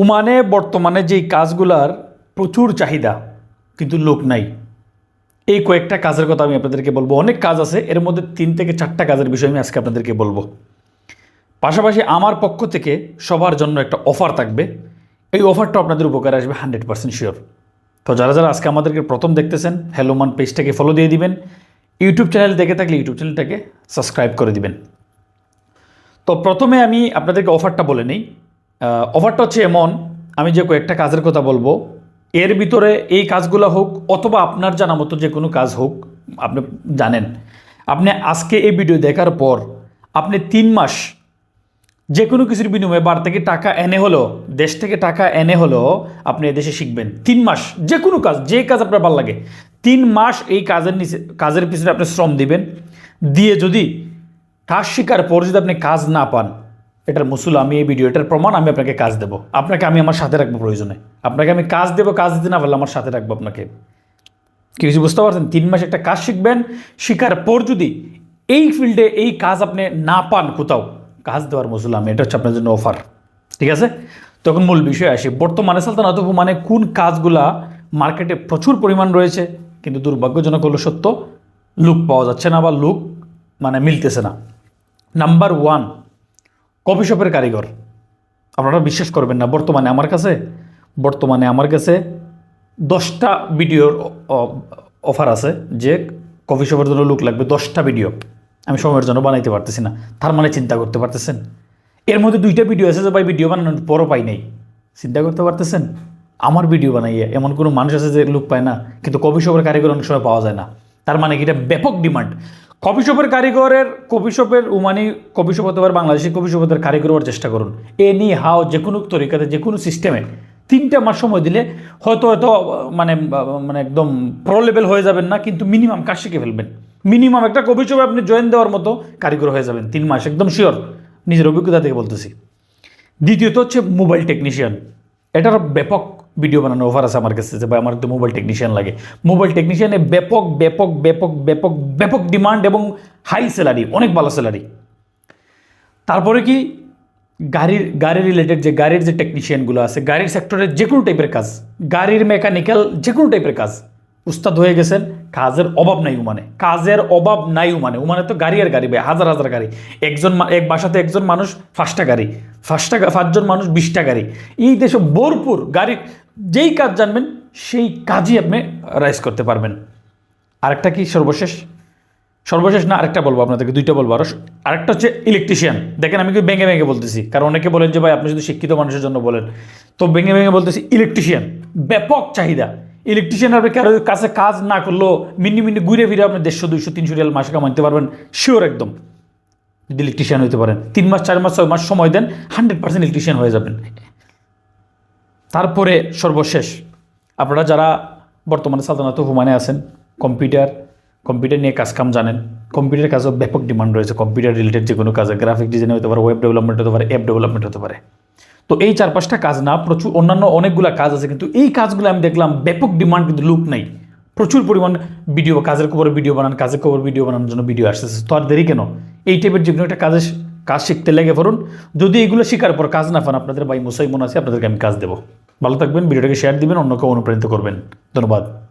ওমানে বর্তমানে যেই কাজগুলার প্রচুর চাহিদা, কিন্তু লোক নাই। এই কয়েকটা কাজের কথা আমি আপনাদেরকে বলব। অনেক কাজ আছে, এর মধ্যে তিন থেকে চারটা কাজের বিষয় আমি আজকে আপনাদেরকে বলব। পাশাপাশি আমার পক্ষ থেকে সবার জন্য একটা অফার থাকবে। এই অফারটা আপনাদের উপকারে আসবে হান্ড্রেড পার্সেন্ট শিওর। তো যারা যারা আজকে আমাদেরকে প্রথম দেখতেছেন হ্যালোমান পেজটাকে ফলো দিয়ে দিবেন। ইউটিউব চ্যানেল দেখে থাকলে ইউটিউব চ্যানেলটাকে সাবস্ক্রাইব করে দিবেন। তো প্রথমে আমি আপনাদেরকে অফারটা বলে নিই। অফারটা হচ্ছে এমন, আমি যে কয়েকটা কাজের কথা বলব, এর ভিতরে এই কাজগুলো হোক অথবা আপনার জানা মতো যে কোনো কাজ হোক, আপনি জানেন। আপনি আজকে এই ভিডিও দেখার পর আপনি তিন মাস যে কোনো কিছুর বিনিময়ে বার থেকে টাকা এনে হলো দেশ থেকে টাকা এনে হলো আপনি এদেশে শিখবেন। তিন মাস, যে কোনো কাজ, যে কাজ আপনার ভালো লাগে। তিন মাস এই কাজের নিচে, কাজের পিছনে আপনি শ্রম দিবেন। দিয়ে যদি কাজ শেখার পর যদি আপনি কাজ না পান এটার মুসুল আমি এই ভিডিও এটার প্রমাণ আমি আপনাকে কাজ দেবো। আপনাকে আমি আমার সাথে রাখব প্রয়োজনে। আপনাকে আমি কাজ দেবো, কাজ দিতে না পারলে আমার সাথে রাখব আপনাকে। কিছু বুঝতে পারছেন? তিন মাস একটা কাজ শিখবেন, শেখার পর যদি এই ফিল্ডে এই কাজ আপনি না পান কোথাও, কাজ দেওয়ার মজুল আমি, এটা হচ্ছে আপনার জন্য অফার ঠিক আছে? তখন মূল বিষয় আসি, বর্তমানে সালতানাত মানে কোন কাজগুলা মার্কেটে প্রচুর পরিমাণ রয়েছে, কিন্তু দুর্ভাগ্যজনক হলো সত্য লুক পাওয়া যাচ্ছে না বা লুক মানে মিলতেছে না। নাম্বার ওয়ান কফি শপের কারিগর। আপনারা বিশ্বাস করবেন না, বর্তমানে আমার কাছে, বর্তমানে আমার কাছে দশটা ভিডিওর অফার আছে যে কফি শপের জন্য লুক লাগবে দশটা ভিডিও আমি সময়ের জন্য বানাইতে পারতেছি না, তার মানে চিন্তা করতে পারতেছেন? এর মধ্যে দুইটা ভিডিও আছে যে ভাই ভিডিও বানানোর পরও পাই নাই। চিন্তা করতে পারতেছেন? আমার ভিডিও বানাইয়ে এমন কোনো মানুষ আছে যে লুক পায় না, কিন্তু কফি শপের কারিগর অনেক সময় পাওয়া যায় না। তার মানে কি এটা ব্যাপক ডিমান্ড কফি শপের কারিগরের, কফি শপের উমানি কফি শপ হতে পারে বাংলাদেশি কফি শপ হতে কারিগর হওয়ার চেষ্টা করুন। এনি হাও যে কোনো তরিকাতে, যে কোনো সিস্টেমে তিনটা মাস সময় দিলে হয়তো হয়তো মানে মানে একদম প্রো লেভেল হয়ে যাবেন না, কিন্তু মিনিমাম কাজ শিখে ফেলবেন। মিনিমাম একটা কফি শপে আপনি জয়েন দেওয়ার মতো কারিগর হয়ে যাবেন, তিন মাস, একদম শিওর নিজের অভিজ্ঞতা থেকে বলতেছি। দ্বিতীয়ত হচ্ছে মোবাইল টেকনিশিয়ান এটার ব্যাপক ভিডিও বানানো অফার আছে আমার কাছে যে ভাই আমার তো মোবাইল টেকনিশিয়ান লাগে। মোবাইল টেকনিশিয়ানে ব্যাপক ব্যাপক ব্যাপক ব্যাপক ব্যাপক ডিমান্ড এবং হাই স্যালারি অনেক ভালো স্যালারি তারপরে কি? গাড়ির, গাড়ি রিলেটেড যে গাড়ির যে টেকনিশিয়ানগুলো আছে, গাড়ির সেক্টরের যে কোনো টাইপের কাজ, গাড়ির মেকানিক্যাল যে কোনো টাইপের কাজ, উস্তাদ হয়ে গেছেন, কাজের অভাব নাই উমানে। কাজের অভাব নাই উমানে। উমানে তো গাড়ি আর গাড়ি ভাই, হাজার হাজার গাড়ি। একজন এক বাসাতে একজন মানুষ পাঁচটা গাড়ি, পাঁচটা, পাঁচজন মানুষ বিশটা গাড়ি। এই দেশে ভরপুর গাড়ির যেই কাজ জানবেন, সেই কাজই আপনি রাইজ করতে পারবেন। আরেকটা কি সর্বশেষ? সর্বশেষ না, আরেকটা বলব আপনাদেরকে, দুইটা বলব আরও। আরেকটা হচ্ছে ইলেকট্রিশিয়ান দেখেন আমি কি ভেঙে ভেঙে বলতেছি। কারণ অনেকে বলেন যে ভাই, আপনি যদি শিক্ষিত মানুষের জন্য বলেন, তো ভেঙে ভেঙে বলতেছি ইলেকট্রিশিয়ান ব্যাপক চাহিদা। ইলেকট্রিশিয়ান আপনি কারও কাছে কাজ না করলেও মিনি মিনি ঘুরে ফিরে আপনি দেড়শো, দুইশো, তিনশো রিয়াল মাসে কামাইতে পারবেন। শিওর একদম। যদি ইলেকট্রিশিয়ান হইতে পারেন। তিন মাস, চার মাস, ছয় মাস সময় দেন হান্ড্রেড পার্সেন্ট ইলেকট্রিশিয়ান হয়ে যাবেন। তারপরে সর্বশেষ আপনারা যারা বর্তমানে সাধারণত হুমানে আছেন, কম্পিউটার কম্পিউটার নিয়ে কাজ কাম জানেন কম্পিউটার কাজও ব্যাপক ডিমান্ড রয়েছে, কম্পিউটার রিলেটেড যে কোনো কাজে গ্রাফিক ডিজাইন হতে পারে ওয়েব ডেভেলপমেন্ট হতে পারে অ্যাপ ডেভেলপমেন্ট হতে পারে। তো এই চার পাঁচটা কাজ না, প্রচুর অন্যান্য অনেকগুলো কাজ আছে, কিন্তু এই কাজগুলো আমি দেখলাম ব্যাপক ডিমান্ড, কিন্তু লুক নাই। প্রচুর পরিমাণ ভিডিও কাজের খবর ভিডিও বানান, কাজের খবর ভিডিও বানানোর জন্য ভিডিও আসতেছে। তো আর দেরি কেন? এই টাইপের যে কোনো একটা কাজে কাজ শিখতে লেগে পড়ুন। যদি এগুলো শেখার পর কাজ না পান, আপনাদের ভাই মুসাই মন আছে, আপনাদেরকে আমি কাজ দেবো। ভালো থাকবেন ভিডিওটাকে শেয়ার দিবেন অন্যকে অনুপ্রাণিত করবেন। ধন্যবাদ।